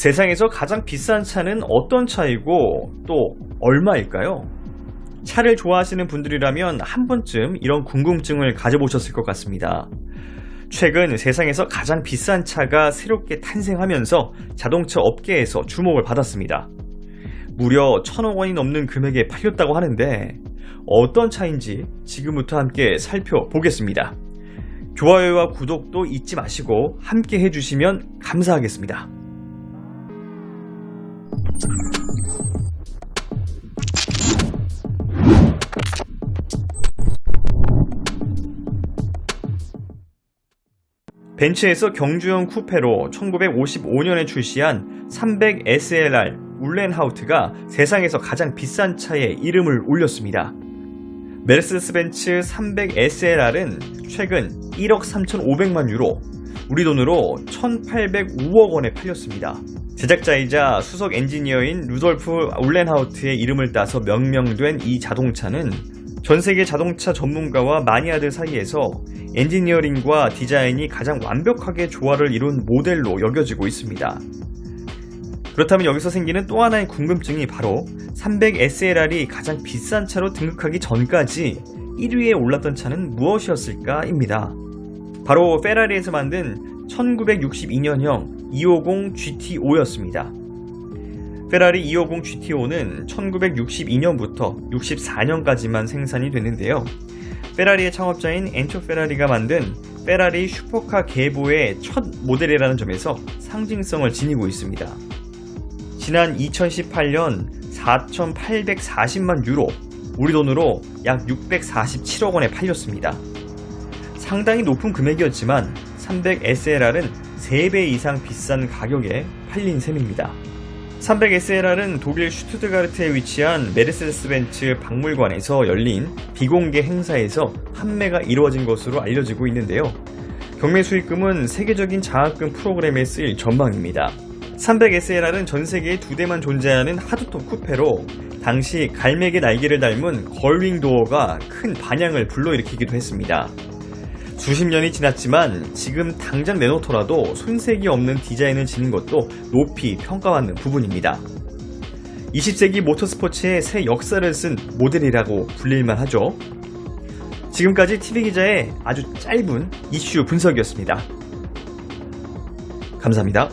세상에서 가장 비싼 차는 어떤 차이고 또 얼마일까요? 차를 좋아하시는 분들이라면 한 번쯤 이런 궁금증을 가져보셨을 것 같습니다. 최근 세상에서 가장 비싼 차가 새롭게 탄생하면서 자동차 업계에서 주목을 받았습니다. 무려 천억 원이 넘는 금액에 팔렸다고 하는데 어떤 차인지 지금부터 함께 살펴보겠습니다. 좋아요와 구독도 잊지 마시고 함께 해주시면 감사하겠습니다. 벤츠에서 경주형 쿠페로 1955년에 출시한 300SLR 울렌하우트가 세상에서 가장 비싼 차에 이름을 올렸습니다. 메르세데스 벤츠 300SLR은 최근 1억 3,500만 유로, 우리 돈으로 1,805억 원에 팔렸습니다. 제작자이자 수석 엔지니어인 루돌프 울렌하우트의 이름을 따서 명명된 이 자동차는 전 세계 자동차 전문가와 마니아들 사이에서 엔지니어링과 디자인이 가장 완벽하게 조화를 이룬 모델로 여겨지고 있습니다. 그렇다면 여기서 생기는 또 하나의 궁금증이 바로 300SLR이 가장 비싼 차로 등극하기 전까지 1위에 올랐던 차는 무엇이었을까입니다. 바로 페라리에서 만든 1962년형 250 GT5였습니다. 페라리 250 GT5는 1962년부터 64년까지만 생산이 됐는데요. 페라리의 창업자인 엔초 페라리가 만든 페라리 슈퍼카 계보의 첫 모델이라는 점에서 상징성을 지니고 있습니다. 지난 2018년 4,840만 유로, 우리 돈으로 약 647억 원에 팔렸습니다. 상당히 높은 금액이었지만 300SLR은 3배 이상 비싼 가격에 팔린 셈입니다. 300SLR은 독일 슈투트가르트에 위치한 메르세데스 벤츠 박물관에서 열린 비공개 행사에서 판매가 이루어진 것으로 알려지고 있는데요. 경매 수익금은 세계적인 장학금 프로그램에 쓰일 전망입니다. 300SLR은 전 세계에 두 대만 존재하는 하드톱 쿠페로 당시 갈매기 날개를 닮은 걸윙 도어가 큰 반향을 불러일으키기도 했습니다. 수십 년이 지났지만 지금 당장 내놓더라도 손색이 없는 디자인을 지닌 것도 높이 평가받는 부분입니다. 20세기 모터스포츠의 새 역사를 쓴 모델이라고 불릴만 하죠. 지금까지 TV기자의 아주 짧은 이슈 분석이었습니다. 감사합니다.